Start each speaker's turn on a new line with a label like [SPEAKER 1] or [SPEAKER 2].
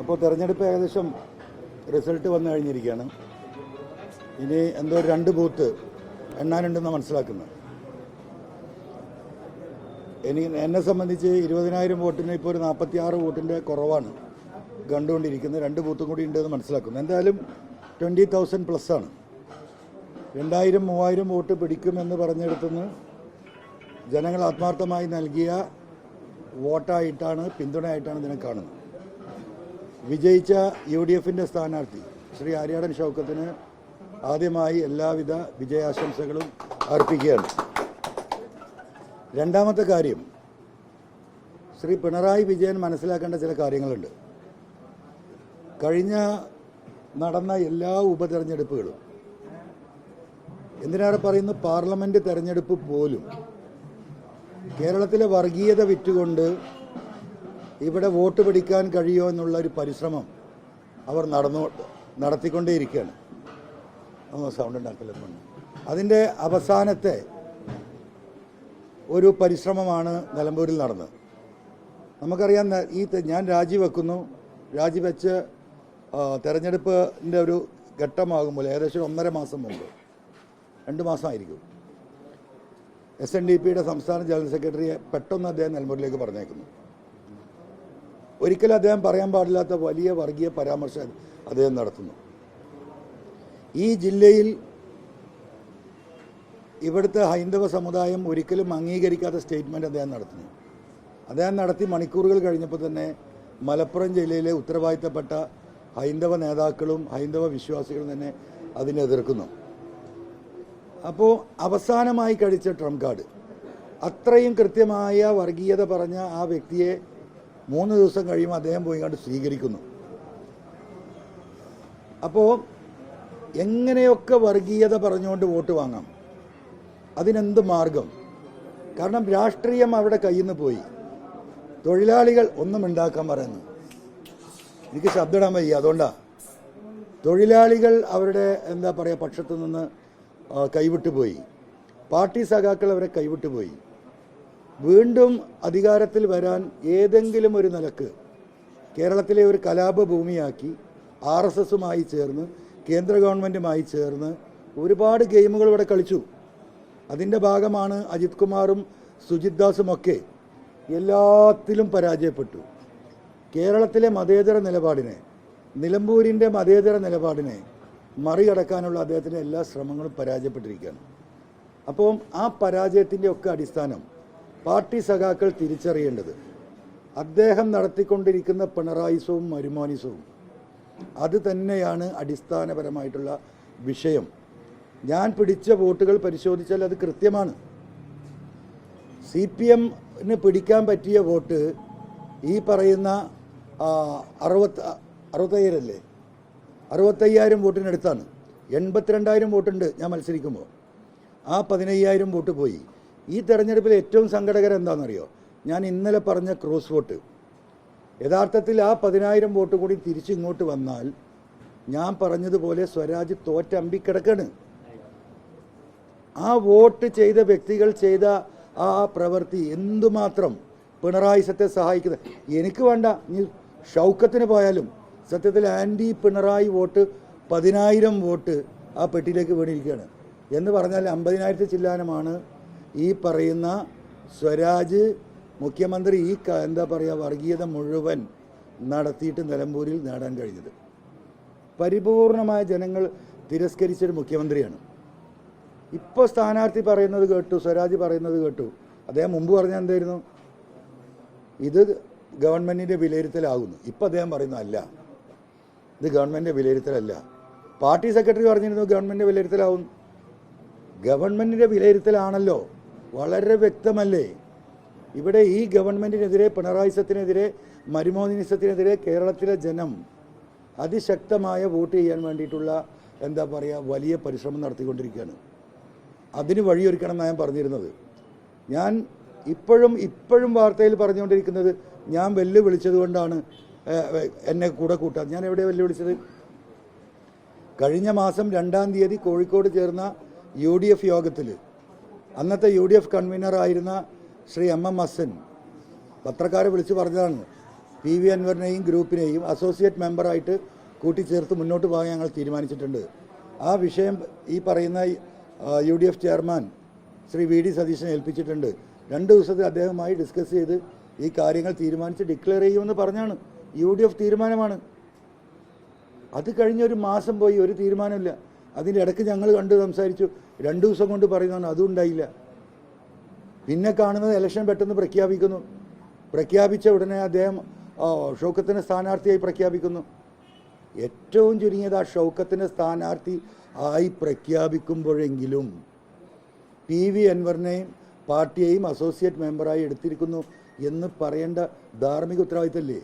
[SPEAKER 1] അപ്പോൾ തെരഞ്ഞെടുപ്പ് ഏകദേശം റിസൾട്ട് വന്നു കഴിഞ്ഞിരിക്കുകയാണ്. ഇനി എന്തോ രണ്ട് ബൂത്ത് എണ്ണാനുണ്ടെന്ന് മനസ്സിലാക്കുന്നത്. എനിക്ക് എന്നെ സംബന്ധിച്ച് ഇരുപതിനായിരം വോട്ടിന് ഇപ്പോൾ ഒരു നാൽപ്പത്തി ആറ് വോട്ടിന്റെ കുറവാണ് കണ്ടുകൊണ്ടിരിക്കുന്നത്. രണ്ട് ബൂത്തും കൂടി ഉണ്ടെന്ന് മനസ്സിലാക്കുന്നു. എന്തായാലും ട്വന്റി തൗസൻഡ് പ്ലസ് ആണ്. രണ്ടായിരം മൂവായിരം വോട്ട് പിടിക്കുമെന്ന് പറഞ്ഞെടുത്തുനിന്ന് ജനങ്ങൾ ആത്മാർത്ഥമായി നൽകിയ വോട്ടായിട്ടാണ് പിന്തുണയായിട്ടാണ് ഇതിനെ കാണുന്നത്. വിജയിച്ച യു ഡി എഫിന്റെ സ്ഥാനാർത്ഥി ശ്രീ ആര്യാടൻ ഷൗക്കത്തിന് ആദ്യമായി എല്ലാവിധ വിജയാശംസകളും അർപ്പിക്കുകയാണ്. രണ്ടാമത്തെ കാര്യം ശ്രീ പിണറായി വിജയൻ മനസ്സിലാക്കേണ്ട ചില കാര്യങ്ങളുണ്ട്. കഴിഞ്ഞ നടന്ന എല്ലാ ഉപതെരഞ്ഞെടുപ്പുകളും എന്തിനേറെ പറയുന്നു പാർലമെന്റ് തെരഞ്ഞെടുപ്പ് പോലും കേരളത്തിലെ വർഗീയത വിറ്റുകൊണ്ട് ഇവിടെ വോട്ട് പിടിക്കാൻ കഴിയുമോ എന്നുള്ള ഒരു പരിശ്രമം അവർ നടന്നു നടത്തിക്കൊണ്ടേയിരിക്കുകയാണ്. ഒന്ന് സൗണ്ട് ഉണ്ടാക്കലെന്ന് അതിന്റെ അവസാനത്തെ ഒരു പരിശ്രമമാണ് നിലമ്പൂരിൽ നടന്നത്. നമുക്കറിയാം ഈ ഞാൻ രാജിവെക്കുന്നു. രാജിവെച്ച് തെരഞ്ഞെടുപ്പിന്റെ ഒരു ഘട്ടമാകുമ്പോൾ ഏകദേശം ഒന്നര മാസം മുമ്പ് രണ്ട് മാസമായിരിക്കും. എസ് എൻ ഡി പിയുടെ സംസ്ഥാന ജനറൽ സെക്രട്ടറിയെ പെട്ടെന്ന് അദ്ദേഹം നിലമ്പൂരിലേക്ക് പറഞ്ഞേക്കുന്നു. ഒരിക്കലും അദ്ദേഹം പറയാൻ പാടില്ലാത്ത വലിയ വർഗീയ പരാമർശം അദ്ദേഹം നടത്തുന്നു. ഈ ജില്ലയിൽ ഇവിടുത്തെ ഹൈന്ദവ സമുദായം ഒരിക്കലും അംഗീകരിക്കാത്ത സ്റ്റേറ്റ്മെന്റ് അദ്ദേഹം നടത്തുന്നു. അദ്ദേഹം നടത്തി മണിക്കൂറുകൾ കഴിഞ്ഞപ്പോൾ തന്നെ മലപ്പുറം ജില്ലയിലെ ഉത്തരവാദിത്തപ്പെട്ട ഹൈന്ദവ നേതാക്കളും ഹൈന്ദവ വിശ്വാസികളും തന്നെ അതിനെ എതിർക്കുന്നു. അപ്പോൾ അവസാനമായി കഴിച്ച ട്രംപ് കാർഡ്. അത്രയും കൃത്യമായ വർഗീയത പറഞ്ഞ ആ വ്യക്തിയെ മൂന്ന് ദിവസം കഴിയുമ്പോൾ അദ്ദേഹം പോയി കണ്ട് സ്വീകരിക്കുന്നു. അപ്പോൾ എങ്ങനെയൊക്കെ വർഗീയത പറഞ്ഞുകൊണ്ട് വോട്ട് വാങ്ങാം? അതിനെന്ത് മാർഗം? കാരണം രാഷ്ട്രീയം അവിടെ കയ്യിൽ നിന്ന് പോയി. തൊഴിലാളികൾ ഒന്നും ഉണ്ടാക്കാൻ പറയുന്നു. എനിക്ക് ശബ്ദം ഇടാൻ വയ്യ അതുകൊണ്ടാ. തൊഴിലാളികൾ അവരുടെ എന്താ പറയുക പക്ഷത്തു നിന്ന് കൈവിട്ടുപോയി കൈവിട്ടു പോയി. പാർട്ടി സഖാക്കൾ അവരെ കൈവിട്ടു പോയി. വീണ്ടും അധികാരത്തിൽ വരാൻ ഏതെങ്കിലും ഒരു നിലയ്ക്ക് കേരളത്തിലെ ഒരു കലാപ ഭൂമിയാക്കി ആർ എസ് എസുമായി ചേർന്ന് കേന്ദ്ര ഗവൺമെന്റുമായി ചേർന്ന് ഒരുപാട് ഗെയിമുകൾ ഇവിടെ കളിച്ചു. അതിന്റെ ഭാഗമാണ് അജിത് കുമാറും സുജിത് ദാസും ഒക്കെ എല്ലാത്തിലും പരാജയപ്പെട്ടു. കേരളത്തിലെ മതേതര നിലപാടിനെ നിലമ്പൂരിന്റെ മതേതര നിലപാടിനെ മറികടക്കാനുള്ള അദ്ദേഹത്തിന്റെ എല്ലാ ശ്രമങ്ങളും പരാജയപ്പെട്ടിരിക്കുകയാണ്. അപ്പോൾ ആ പരാജയത്തിന്റെ ഒക്കെ അടിസ്ഥാനം പാർട്ടി സഖാക്കൾ തിരിച്ചറിയേണ്ടത് അദ്ദേഹം നടത്തിക്കൊണ്ടിരിക്കുന്ന പിണറായിസവും മരുമാനിസവും. അത് തന്നെയാണ് അടിസ്ഥാനപരമായിട്ടുള്ള വിഷയം. ഞാൻ പിടിച്ച വോട്ടുകൾ പരിശോധിച്ചാൽ അത് കൃത്യമാണ്. സി പി എമ്മിന് പിടിക്കാൻ പറ്റിയ വോട്ട് ഈ പറയുന്ന അറുപത്തി അറുപത്തയ്യായിരല്ലേ? അറുപത്തയ്യായിരം വോട്ടിനടുത്താണ്. എൺപത്തിരണ്ടായിരം വോട്ടുണ്ട് ഞാൻ മത്സരിക്കുമ്പോൾ. ആ പതിനയ്യായിരം വോട്ട് പോയി. ഈ തെരഞ്ഞെടുപ്പിൽ ഏറ്റവും സങ്കടകരം എന്താണെന്നറിയോ? ഞാൻ ഇന്നലെ പറഞ്ഞ ക്രോസ് വോട്ട്. യഥാർത്ഥത്തിൽ ആ പതിനായിരം വോട്ട് കൂടി തിരിച്ചിങ്ങോട്ട് വന്നാൽ ഞാൻ പറഞ്ഞതുപോലെ സ്വരാജ് തോറ്റമ്പിക്കിടക്കാണ് ആ വോട്ട് ചെയ്ത വ്യക്തികൾ ചെയ്ത ആ പ്രവൃത്തി എന്തുമാത്രം പിണറായി സത്തെ സഹായിക്കുന്നത് എനിക്ക് വേണ്ട. നീ ഷൗക്കത്തിന് പോയാലും സത്യത്തിൽ ആന്റി പിണറായി വോട്ട് പതിനായിരം വോട്ട് ആ പെട്ടിയിലേക്ക് വീണിരിക്കുകയാണ്. എന്ന് പറഞ്ഞാൽ അമ്പതിനായിരത്തി ചില്ലാനമാണ് ഈ പറയുന്ന സ്വരാജ് മുഖ്യമന്ത്രി ഈ എന്താ പറയുക വർഗീയത മുഴുവൻ നടത്തിയിട്ട് നിലമ്പൂരിൽ നേടാൻ കഴിഞ്ഞത്. പരിപൂർണമായ ജനങ്ങൾ തിരസ്കരിച്ചൊരു മുഖ്യമന്ത്രിയാണ്. ഇപ്പോൾ സ്ഥാനാർത്ഥി പറയുന്നത് കേട്ടു സ്വരാജ് പറയുന്നത് കേട്ടു. അദ്ദേഹം മുമ്പ് പറഞ്ഞ എന്തായിരുന്നു? ഇത് ഗവൺമെന്റിന്റെ വിലയിരുത്തലാകുന്നു. ഇപ്പം അദ്ദേഹം പറയുന്നു അല്ല. ഇത് ഗവൺമെന്റിന്റെ വിലയിരുത്തലല്ല. പാർട്ടി സെക്രട്ടറി പറഞ്ഞിരുന്നു ഗവൺമെന്റ് വിലയിരുത്തലാവും ഗവൺമെന്റിന്റെ വിലയിരുത്തലാണല്ലോ. വളരെ വ്യക്തമല്ലേ? ഇവിടെ ഈ ഗവൺമെന്റിനെതിരെ പിണറായിസത്തിനെതിരെ മരുമോദിനിസത്തിനെതിരെ കേരളത്തിലെ ജനം അതിശക്തമായ വോട്ട് ചെയ്യാൻ വേണ്ടിയിട്ടുള്ള എന്താ പറയുക വലിയ പരിശ്രമം നടത്തിക്കൊണ്ടിരിക്കുകയാണ്. അതിന് വഴിയൊരുക്കണം എന്നാണ് ഞാൻ പറഞ്ഞിരുന്നത്. ഞാൻ ഇപ്പോഴും ഇപ്പോഴും വാർത്തയിൽ പറഞ്ഞുകൊണ്ടിരിക്കുന്നത് ഞാൻ വെല്ലുവിളിച്ചത് കൊണ്ടാണ് എന്നെ കൂടെ കൂട്ടാൻ. ഞാൻ എവിടെ വെല്ലുവിളിച്ചത്? കഴിഞ്ഞ മാസം രണ്ടാം തീയതി കോഴിക്കോട് ചേർന്ന യു യോഗത്തിൽ അന്നത്തെ യു ഡി എഫ് കൺവീനർ ആയിരുന്ന ശ്രീ എം എം അസിൻ പത്രക്കാരെ വിളിച്ചു പറഞ്ഞതാണ്. പി വി അൻവറിനെയും ഗ്രൂപ്പിനെയും അസോസിയേറ്റ് മെമ്പറായിട്ട് കൂട്ടിച്ചേർത്ത് മുന്നോട്ട് പോകാൻ ഞങ്ങൾ തീരുമാനിച്ചിട്ടുണ്ട്. ആ വിഷയം ഈ പറയുന്ന U D F chairman Shri V D സതീശനെ ഏൽപ്പിച്ചിട്ടുണ്ട്. രണ്ട് ദിവസത്തിൽ അദ്ദേഹവുമായി ഡിസ്കസ് ചെയ്ത് ഈ കാര്യങ്ങൾ തീരുമാനിച്ച് ഡിക്ലെയർ ചെയ്യുമെന്ന് പറഞ്ഞാണ്. യു ഡി എഫ് തീരുമാനമാണ്. അത് കഴിഞ്ഞൊരു മാസം പോയി ഒരു തീരുമാനമില്ല. അതിന്റെ ഇടയ്ക്ക് ഞങ്ങൾ കണ്ട് സംസാരിച്ചു. രണ്ട് ദിവസം കൊണ്ട് പറയുന്നതാണ് അതും ഉണ്ടായില്ല. പിന്നെ കാണുന്നത് ഇലക്ഷൻ പെട്ടെന്ന് പ്രഖ്യാപിക്കുന്നു. പ്രഖ്യാപിച്ച ഉടനെ അദ്ദേഹം ഷൗക്കത്തിന്റെ സ്ഥാനാർത്ഥിയായി പ്രഖ്യാപിക്കുന്നു. ഏറ്റവും ചുരുങ്ങിയത് ആ ഷൗക്കത്തിനെ സ്ഥാനാർത്ഥി ആയി പ്രഖ്യാപിക്കുമ്പോഴെങ്കിലും പി വി അൻവറിനെയും പാർട്ടിയെയും അസോസിയേറ്റ് മെമ്പറായി എടുത്തിരിക്കുന്നു എന്ന് പറയേണ്ട ധാർമ്മിക ഉത്തരവാദിത്തമല്ലേ